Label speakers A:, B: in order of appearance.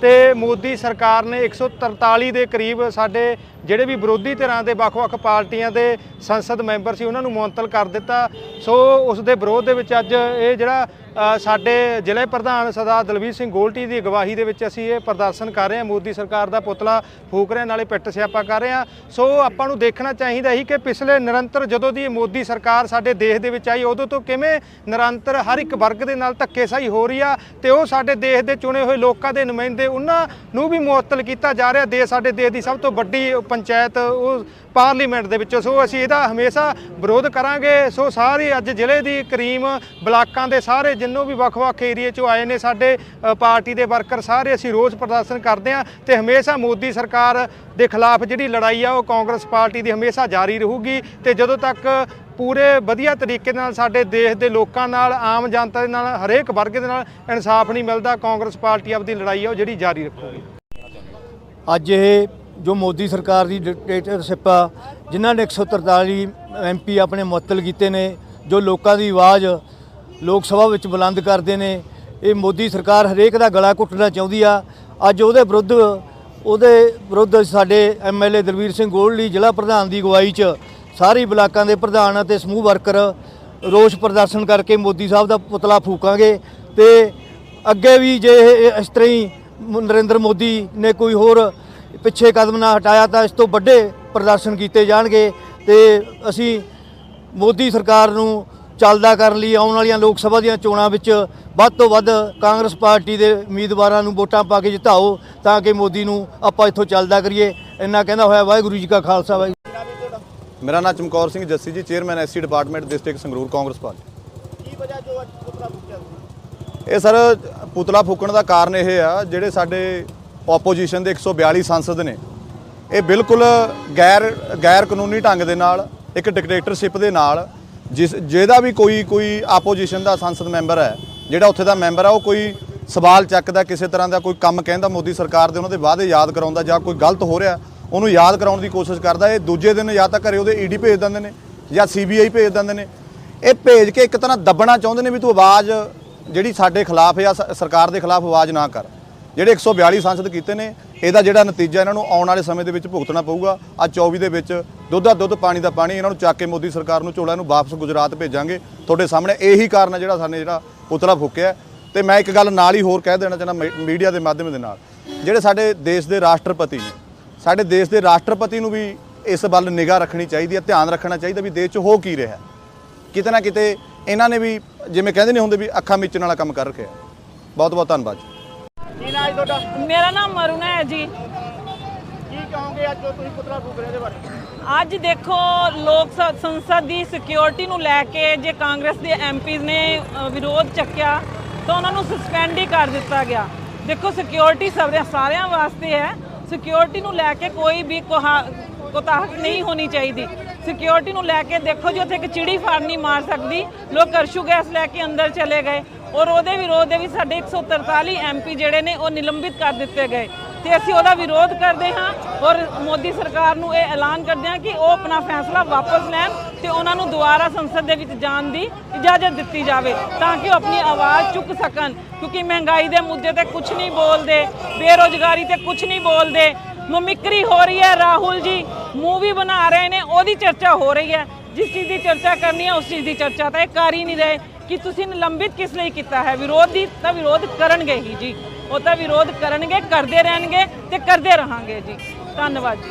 A: ਤੇ ਮੋਦੀ ਸਰਕਾਰ ਨੇ 143 ਦੇ ਕਰੀਬ ਸਾਡੇ ਜਿਹੜੇ ਵੀ ਵਿਰੋਧੀ ਧਿਰਾਂ ਦੇ ਵੱਖ-ਵੱਖ ਪਾਰਟੀਆਂ ਦੇ ਸੰਸਦ ਮੈਂਬਰ ਸੀ, ਉਹਨਾਂ ਨੂੰ ਮੁਅੱਤਲ ਕਰ ਦਿੱਤਾ। ਸੋ ਉਸ ਦੇ ਵਿਰੋਧ ਦੇ ਵਿੱਚ ਅੱਜ ਇਹ ਜਿਹੜਾ ਸਾਡੇ ਜ਼ਿਲ੍ਹੇ ਪ੍ਰਧਾਨ ਸਰਦਾਰ ਦਲਵੀਰ ਸਿੰਘ ਗੋਲਟੀ ਦੀ ਅਗਵਾਈ ਦੇ ਵਿੱਚ ਅਸੀਂ ਇਹ ਪ੍ਰਦਰਸ਼ਨ ਕਰ ਰਹੇ ਹਾਂ। ਮੋਦੀ ਸਰਕਾਰ ਦਾ ਪੁਤਲਾ ਫੂਕ ਰਹੇ, ਨਾਲੇ ਪਿੱਟ ਸਿਆਪਾ ਕਰ ਰਹੇ ਹਾਂ। ਸੋ ਆਪਾਂ ਨੂੰ ਦੇਖਣਾ ਚਾਹੀਦਾ ਸੀ ਕਿ ਪਿਛਲੇ ਨਿਰੰਤਰ ਜਦੋਂ ਦੀ ਮੋਦੀ ਸਰਕਾਰ ਸਾਡੇ ਦੇਸ਼ ਦੇ ਵਿੱਚ ਆਈ, ਉਦੋਂ ਤੋਂ ਕਿਵੇਂ ਨਿਰੰਤਰ ਹਰ ਇੱਕ ਵਰਗ ਦੇ ਨਾਲ ਧੱਕੇਸ਼ਾਹੀ ਹੋ ਰਹੀ ਆ ਤੇ ਉਹ ਸਾਡੇ ਦੇਸ਼ ਦੇ ਚੁਣੇ ਹੋਏ ਲੋਕਾਂ ਦੇ ਨੁਮਾਇੰਦੇ, ਉਹਨਾਂ ਨੂੰ ਵੀ ਮੁਅੱਤਲ ਕੀਤਾ ਜਾ ਰਿਹਾ। ਦੇਸ਼ ਸਾਡੇ ਦੇਸ਼ ਦੀ ਸਭ ਤੋਂ ਵੱਡੀ ਪੰਚਾਇਤ, ਉਹ ਪਾਰਲੀਮੈਂਟ ਦੇ ਵਿੱਚੋਂ, ਸੋ ਅਸੀਂ ਇਹਦਾ ਹਮੇਸ਼ਾ ਵਿਰੋਧ ਕਰਾਂਗੇ। ਸੋ ਸਾਰੇ ਅੱਜ ਜ਼ਿਲ੍ਹੇ ਦੀ ਕਰੀਮ ਬਲਾਕਾਂ ਦੇ ਸਾਰੇ ਜਿੰਨੋਂ ਵੀ ਵੱਖ-ਵੱਖ ਏਰੀਏ ਚੋਂ ਆਏ ਨੇ ਸਾਡੇ ਪਾਰਟੀ ਦੇ ਵਰਕਰ, ਸਾਰੇ ਅਸੀਂ ਰੋਸ ਪ੍ਰਦਰਸ਼ਨ ਕਰਦੇ ਹਾਂ ਤੇ ਹਮੇਸ਼ਾ ਮੋਦੀ ਸਰਕਾਰ ਦੇ ਖਿਲਾਫ ਜਿਹੜੀ ਲੜਾਈ ਆ, ਉਹ ਕਾਂਗਰਸ ਪਾਰਟੀ ਦੀ ਹਮੇਸ਼ਾ ਜਾਰੀ ਰਹੂਗੀ ਤੇ ਜਦੋਂ ਤੱਕ ਪੂਰੇ ਵਧੀਆ ਤਰੀਕੇ ਨਾਲ ਸਾਡੇ ਦੇਸ਼ ਦੇ ਲੋਕਾਂ ਨਾਲ, ਆਮ ਜਨਤਾ ਦੇ ਨਾਲ, ਹਰੇਕ ਵਰਗ ਦੇ ਨਾਲ ਇਨਸਾਫ ਨਹੀਂ ਮਿਲਦਾ, ਕਾਂਗਰਸ ਪਾਰਟੀ ਆਪਦੀ ਲੜਾਈ ਆ, ਉਹ ਜਿਹੜੀ ਜਾਰੀ ਰੱਖੂਗੀ।
B: ਅੱਜ ਇਹ ਜੋ ਮੋਦੀ ਸਰਕਾਰ ਦੀ ਡਿਕਟੇਟਰਸ਼ਿਪ ਆ, ਜਿਨ੍ਹਾਂ ਨੇ 143 ਐਮਪੀ ਆਪਣੇ ਮੁਅੱਤਲ ਕੀਤੇ ਨੇ, ਜੋ ਲੋਕਾਂ ਦੀ ਆਵਾਜ਼ ਲੋਕ ਸਭਾ ਵਿੱਚ ਬੁਲੰਦ ਕਰਦੇ ਨੇ, ਇਹ ਮੋਦੀ ਸਰਕਾਰ ਹਰੇਕ ਦਾ ਗਲਾ ਘੁੱਟਣਾ ਚਾਹੁੰਦੀ ਆ। ਅੱਜ ਉਹਦੇ ਵਿਰੁੱਧ ਉਹਦੇ ਵਿਰੁੱਧ ਸਾਡੇ ਐਮਐਲਏ ਦਲਵੀਰ ਸਿੰਘ ਗੋਲਡੀ, ਜ਼ਿਲ੍ਹਾ ਪ੍ਰਧਾਨ ਦੀ ਅਗਵਾਈ 'ਚ ਸਾਰੀ ਬਲਾਕਾਂ ਦੇ ਪ੍ਰਧਾਨ ਅਤੇ ਸਮੂਹ ਵਰਕਰ ਰੋਸ ਪ੍ਰਦਰਸ਼ਨ ਕਰਕੇ ਮੋਦੀ ਸਾਹਿਬ ਦਾ ਪੁਤਲਾ ਫੂਕਾਂਗੇ ਤੇ ਅੱਗੇ ਵੀ ਜੇ ਇਹ ਇਸ ਤਰ੍ਹਾਂ ਹੀ ਨਰਿੰਦਰ ਮੋਦੀ ਨੇ ਕੋਈ ਹੋਰ ਪਿੱਛੇ ਕਦਮ ਨਾ ਹਟਾਇਆ ਤਾਂ ਇਸ ਤੋਂ ਵੱਡੇ ਪ੍ਰਦਰਸ਼ਨ ਕੀਤੇ ਜਾਣਗੇ ਤੇ ਅਸੀਂ ਮੋਦੀ ਸਰਕਾਰ ਨੂੰ ਚੱਲਦਾ ਕਰਨ ਲਈ ਆਉਣ ਵਾਲੀਆਂ ਲੋਕ ਸਭਾ ਦੀਆਂ ਚੋਣਾਂ ਵਿੱਚ ਵੱਧ ਤੋਂ ਵੱਧ ਕਾਂਗਰਸ ਪਾਰਟੀ ਦੇ ਉਮੀਦਵਾਰਾਂ ਨੂੰ ਵੋਟਾਂ ਪਾ ਕੇ ਜਿਤਾਓ ਤਾਂ ਕਿ ਮੋਦੀ ਨੂੰ ਆਪਾਂ ਇੱਥੋਂ ਚੱਲਦਾ ਕਰੀਏ। ਇੰਨਾ ਕਹਿੰਦਾ ਹੋਇਆ ਵਾਹਿਗੁਰੂ ਜੀ ਕਾ ਖਾਲਸਾ ਵਾਹਿਗੁਰੂ
C: ਮੇਰਾ ਨਾਮ Chamkaur Singh Jassi ji chairman SC department district Sangrur Congress party.
B: ਕੀ ਵਜ੍ਹਾ ਜੋ ਅੱਜ ਪੁਤਲਾ ਫੂਕਿਆ
C: ਇਹ ਸਰ ਪੁਤਲਾ ਫੂਕਣ ਦਾ ਕਾਰਨ ਇਹ ਆ ਜਿਹੜੇ ਸਾਡੇ ਆਪੋਜੀਸ਼ਨ ਦੇ 142 ਸੰਸਦ ਨੇ। ਇਹ ਬਿਲਕੁਲ ਗੈਰ ਗੈਰ ਕਾਨੂੰਨੀ ਢੰਗ ਦੇ ਨਾਲ, ਇੱਕ ਡਿਕਟੇਟਰਸ਼ਿਪ ਦੇ ਨਾਲ, ਜਿਸ, ਜਿਹਦਾ ਵੀ ਕੋਈ ਕੋਈ ਆਪੋਜੀਸ਼ਨ ਦਾ ਸੰਸਦ ਮੈਂਬਰ ਹੈ, ਜਿਹੜਾ ਉੱਥੇ ਦਾ ਮੈਂਬਰ ਆ, ਉਹ ਕੋਈ ਸਵਾਲ ਚੱਕਦਾ, ਕਿਸੇ ਤਰ੍ਹਾਂ ਦਾ ਕੋਈ ਕੰਮ ਕਹਿੰਦਾ, ਮੋਦੀ ਸਰਕਾਰ ਦੇ ਉਹਨਾਂ ਦੇ ਵਾਅਦੇ ਯਾਦ ਕਰਾਉਂਦਾ ਜਾਂ ਕੋਈ ਗਲਤ ਹੋ ਰਿਹਾ, ਉਹਨੂੰ ਯਾਦ ਕਰਾਉਣ ਦੀ ਕੋਸ਼ਿਸ਼ ਕਰਦਾ, ਇਹ ਦੂਜੇ ਦਿਨ ਜਾਂ ਤਾਂ ਘਰੇ ਉਹਦੇ ਈਡੀ ਭੇਜ ਦਿੰਦੇ ਨੇ ਜਾਂ ਸੀਬੀਆਈ ਭੇਜ ਦਿੰਦੇ ਨੇ। ਇਹ ਭੇਜ ਕੇ ਇੱਕ ਤਰ੍ਹਾਂ ਦੱਬਣਾ ਚਾਹੁੰਦੇ ਨੇ ਵੀ ਤੂੰ ਆਵਾਜ਼, ਜਿਹੜੀ ਸਾਡੇ ਖਿਲਾਫ ਜਾਂ ਸ- ਸਰਕਾਰ ਦੇ ਖਿਲਾਫ ਆਵਾਜ਼ ਨਾ ਕਰ। ਜਿਹੜੇ 142 ਸੰਸਦ ਕੀਤੇ ਨੇ, ਇਹਦਾ ਜਿਹੜਾ ਨਤੀਜਾ ਇਹਨਾਂ ਨੂੰ ਆਉਣ ਵਾਲੇ ਸਮੇਂ ਦੇ ਵਿੱਚ ਭੁਗਤਣਾ ਪਊਗਾ। ਆ 24 ਦੇ ਵਿੱਚ ਦੁੱਧ ਦਾ ਦੁੱਧ, ਪਾਣੀ ਦਾ ਪਾਣੀ, ਇਹਨਾਂ ਨੂੰ ਚੱਕ ਕੇ ਮੋਦੀ ਸਰਕਾਰ ਨੂੰ ਝੋਲਾ ਨੂੰ ਵਾਪਸ ਗੁਜਰਾਤ ਭੇਜਾਂਗੇ। ਤੁਹਾਡੇ ਸਾਹਮਣੇ ਇਹੀ ਕਾਰਨ ਹੈ ਜਿਹੜਾ ਸਾਨੇ ਜਿਹੜਾ ਪੁਤਲਾ ਫੂਕਿਆ। ਤੇ ਮੈਂ ਇੱਕ ਗੱਲ ਨਾਲ ਹੀ ਹੋਰ ਕਹਿ ਦੇਣਾ ਚਾਹੁੰਦਾ ਮੀ- ਮੀਡੀਆ ਦੇ ਮਾਧਿਅਮ ਦੇ ਨਾਲ। ਜਿਹੜੇ ਸਾਡੇ ਦੇਸ਼ ਦੇ ਰਾਸ਼ਟਰਪਤੀ ਨੇ, ਸਾਡੇ ਦੇਸ਼ ਦੇ ਰਾਸ਼ਟਰਪਤੀ ਨੂੰ ਵੀ ਇਸ ਵੱਲ ਨਿਗਾਹ ਰੱਖਣੀ ਚਾਹੀਦੀ ਹੈ ਧਿਆਨ ਰੱਖਣਾ ਚਾਹੀਦਾ ਵੀ ਦੇਸ਼ 'ਚ ਹੋ ਕੀ ਰਿਹਾ। ਕਿਤੇ ਨਾ ਕਿਤੇ ਇਹਨਾਂ ਨੇ ਵੀ ਜਿਵੇਂ ਕਹਿੰਦੇ ਨੇ ਹੁੰਦੇ ਵੀ ਅੱਖਾਂ ਮੀਚਣ ਵਾਲਾ ਕੰਮ ਕਰ ਰੱਖਿਆ। ਬਹੁਤ ਬਹੁਤ ਧੰਨਵਾਦ ਜੀ
B: ਕੀ ਨਾਮ ਤੁਹਾਡਾ?
D: ਮੇਰਾ ਨਾਮ ਮਰੁਨਾ ਹੈ ਜੀ।
B: ਕੀ ਕਹੋਗੇ ਅੱਜ ਜੋ ਤੁਸੀਂ ਪੁਤਲਾ ਫੂਕ ਰਹੇ ਦੇ ਬਾਰੇ?
D: ਅੱਜ ਦੇਖੋ ਲੋਕ ਸ- ਸੰਸਦ ਦੀ ਸਿਕਿਉਰਿਟੀ ਨੂੰ ਲੈ ਕੇ ਜੇ ਕਾਂਗਰਸ ਦੇ ਐਮਪੀਜ਼ ਨੇ ਅ, ਵਿਰੋਧ ਚੱਕਿਆ ਤਾਂ ਉਹਨਾਂ ਨੂੰ ਸਸਪੈਂਡ ਹੀ ਕਰ ਦਿੱਤਾ ਗਿਆ। ਦੇਖੋ ਸਿਕਿਉਰਿਟੀ ਸਭ ਸਾਰਿਆਂ ਵਾਸਤੇ ਹੈ। ਸਿਕਿਉਰਿਟੀ ਨੂੰ ਲੈ ਕੇ ਕੋਈ ਵੀ ਕੋਹਾ ਕੋਤਾਹਟ ਨਹੀਂ ਹੋਣੀ ਚਾਹੀਦੀ। ਸਿਕਿਉਰਿਟੀ ਨੂੰ ਲੈ ਕੇ ਦੇਖੋ ਜੀ ਉੱਥੇ ਇੱਕ ਚਿੜੀ ਫਾੜ ਨਹੀਂ ਮਾਰ ਸਕਦੀ। ਲੋਕ ਕਰਸ਼ੂ ਗੈਸ ਲੈ ਕੇ ਅੰਦਰ ਚਲੇ ਗਏ। ਔਰ ਉਹਦੇ ਵਿਰੋਧ ਦੇ ਵੀ ਸਾਡੇ 143 ਐਮਪੀ ਜਿਹੜੇ ਨੇ ਉਹ ਨਿਲੰਬਿਤ ਕਰ ਦਿੱਤੇ ਗਏ। ਤੇ ਅਸੀਂ ਉਹਦਾ ਵਿਰੋਧ ਕਰਦੇ ਹਾਂ ਔਰ ਮੋਦੀ ਸਰਕਾਰ ਨੂੰ ਇਹ ਐਲਾਨ ਕਰਦੇ ਹਾਂ ਕਿ ਉਹ ਆਪਣਾ ਫੈਸਲਾ ਵਾਪਸ ਲੈਣ ਤੇ ਉਹਨਾਂ ਨੂੰ ਦੁਬਾਰਾ ਸੰਸਦ ਦੇ ਵਿੱਚ ਜਾਣ ਦੀ ਇਜਾਜ਼ਤ ਦਿੱਤੀ ਜਾਵੇ ਤਾਂ ਕਿ ਉਹ ਆਪਣੀ ਆਵਾਜ਼ ਚੁੱਕ ਸਕਣ। ਕਿਉਂਕਿ ਮਹਿੰਗਾਈ ਦੇ ਮੁੱਦੇ ਤੇ ਕੁਝ ਨਹੀਂ ਬੋਲਦੇ, ਬੇਰੋਜ਼ਗਾਰੀ ਤੇ ਕੁਝ ਨਹੀਂ ਬੋਲਦੇ। ਮਮਿਕਰੀ ਹੋ ਰਹੀ ਹੈ ਰਾਹੁਲ ਜੀ ਮੂਵੀ ਬਣਾ ਰਹੇ ਨੇ, ਉਹਦੀ ਚਰਚਾ ਹੋ ਰਹੀ ਹੈ। ਜਿਸ ਚੀਜ਼ ਦੀ ਚਰਚਾ ਕਰਨੀ ਹੈ, ਉਸ ਚੀਜ਼ ਦੀ ਚਰਚਾ ਤਾਂ ਇਹ ਕਰ ਹੀ ਨਹੀਂ ਰਹੇ। ਕਿ ਤੁਸੀਂ ਨਿਲੰਬਿਤ ਕਿਸ ਲਈ ਕੀਤਾ ਹੈ? ਵਿਰੋਧੀ ਤਾਂ ਵਿਰੋਧ ਕਰਨਗੇ ਹੀ ਜੀ। ਉਹ ਤਾਂ ਵਿਰੋਧ ਕਰਨਗੇ, ਕਰਦੇ ਰਹਿਣਗੇ ਤੇ ਕਰਦੇ ਰਹਾਂਗੇ ਜੀ। ਧੰਨਵਾਦ ਜੀ।